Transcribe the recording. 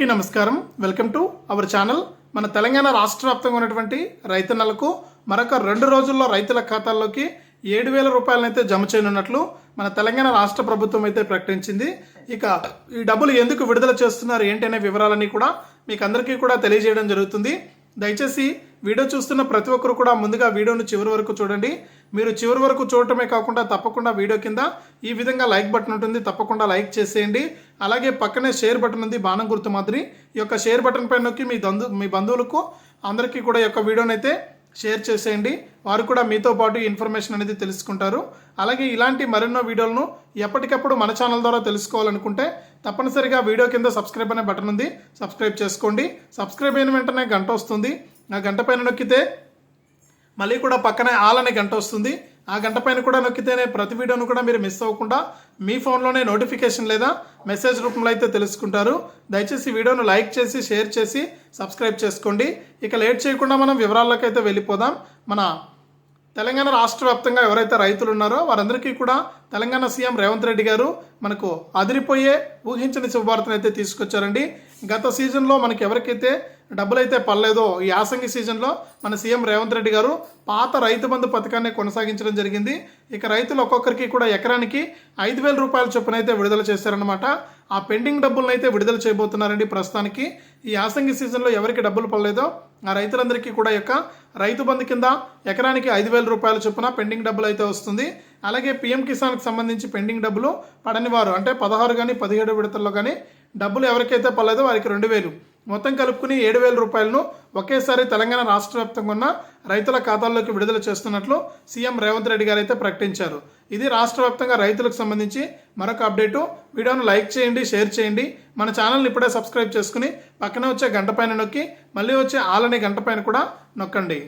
కి నమస్కారం. Welcome to our channel. మన తెలంగాణ రాష్ట్ర వ్యాప్తంగా ఉన్నటువంటి రైతన్నలకు మరొక రెండు రోజుల్లో రైతుల ఖాతాల్లోకి ఏడు వేల రూపాయలనైతే జమ చేయనున్నట్లు మన తెలంగాణ రాష్ట్ర ప్రభుత్వం అయితే ప్రకటించింది. ఇక ఈ డబ్బులు ఎందుకు విడుదల చేస్తున్నారు ఏంటనే వివరాలన్నీ కూడా మీకు అందరికీ కూడా తెలియజేయడం జరుగుతుంది. దయచేసి వీడియో చూస్తున్న ప్రతి ఒక్కరు కూడా ముందుగా వీడియోను చివరి వరకు చూడండి. మీరు చివరి వరకు చూడటమే కాకుండా తప్పకుండా వీడియో కింద ఈ విధంగా లైక్ బటన్ ఉంటుంది. తప్పకుండా లైక్ చేసేయండి. అలాగే పక్కనే షేర్ బటన్ ఉంది బాణం గుర్తు మాదిరి. ఈ యొక్క షేర్ బటన్ పైన నొక్కి మీ దందు మీ బంధువులకు అందరికీ కూడా ఈ యొక్క వీడియోని అయితే షేర్ చేసేయండి. వారు కూడా మీతో పాటు ఇన్ఫర్మేషన్ అనేది తెలుసుకుంటారు. అలాగే ఇలాంటి మరెన్నో వీడియోలను ఎప్పటికప్పుడు మన ఛానల్ ద్వారా తెలుసుకోవాలనుకుంటే తప్పనిసరిగా వీడియో కింద సబ్స్క్రైబ్ అనే బటన్ ఉంది. సబ్స్క్రైబ్ చేసుకోండి. సబ్స్క్రైబ్ అయిన వెంటనే గంట వస్తుంది. ఆ గంట పైన నొక్కితే మళ్ళీ కూడా పక్కనే ఆల్ అనే గంట వస్తుంది. ఆ గంట పైన కూడా నొక్కితేనే ప్రతి వీడియోను కూడా మీరు మిస్ అవ్వకుండా మీ ఫోన్లోనే నోటిఫికేషన్ లేదా మెసేజ్ రూపంలో అయితే తెలుసుకుంటారు. దయచేసి వీడియోను లైక్ చేసి షేర్ చేసి సబ్స్క్రైబ్ చేసుకోండి. ఇక లేట్ చేయకుండా మనం వివరాల్లోకి అయితే వెళ్ళిపోదాం. మన తెలంగాణ రాష్ట్ర వ్యాప్తంగా ఎవరైతే రైతులు ఉన్నారో వారందరికీ కూడా తెలంగాణ సీఎం రేవంత్ రెడ్డి గారు మనకు అదిరిపోయే ఊహించని శుభవార్తను అయితే తీసుకొచ్చారండి. గత సీజన్లో మనకి ఎవరికైతే డబ్బులు అయితే పర్లేదో ఈ యాసంగి సీజన్లో మన సీఎం రేవంత్ రెడ్డి గారు పాత రైతు బంధు పథకాన్ని కొనసాగించడం జరిగింది. ఇక రైతులు ఒక్కొక్కరికి కూడా ఎకరానికి ఐదు వేల రూపాయల చొప్పున అయితే విడుదల చేశారనమాట ఆ పెండింగ్ డబ్బులను అయితే విడుదల చేయబోతున్నారండి ప్రస్తుతానికి. ఈ యాసంగి సీజన్లో ఎవరికి డబ్బులు పడలేదో ఆ రైతులందరికీ కూడా యొక్క రైతు బంధు కింద ఎకరానికి ఐదు వేల రూపాయల చొప్పున పెండింగ్ డబ్బులు అయితే వస్తుంది. అలాగే పిఎం కిసాన్కి సంబంధించి పెండింగ్ డబ్బులు పడని వారు అంటే పదహారు కానీ పదిహేడు విడతల్లో కానీ డబ్బులు ఎవరికైతే పడలేదో వారికి రెండు వేలు. మొత్తం కలుపుకుని ఏడు వేల రూపాయలను ఒకేసారి తెలంగాణ రాష్ట్ర వ్యాప్తంగా ఉన్న రైతుల ఖాతాల్లోకి విడుదల చేస్తున్నట్లు సీఎం రేవంత్ రెడ్డి గారు అయితే ప్రకటించారు. ఇది రాష్ట్ర వ్యాప్తంగా రైతులకు సంబంధించి మరొక అప్డేటు. వీడియోను లైక్ చేయండి షేర్ చేయండి. మన ఛానల్ని ఇప్పుడే సబ్స్క్రైబ్ చేసుకుని పక్కనే వచ్చే గంట పైన నొక్కి మళ్ళీ వచ్చే ఆలనే గంట పైన కూడా నొక్కండి.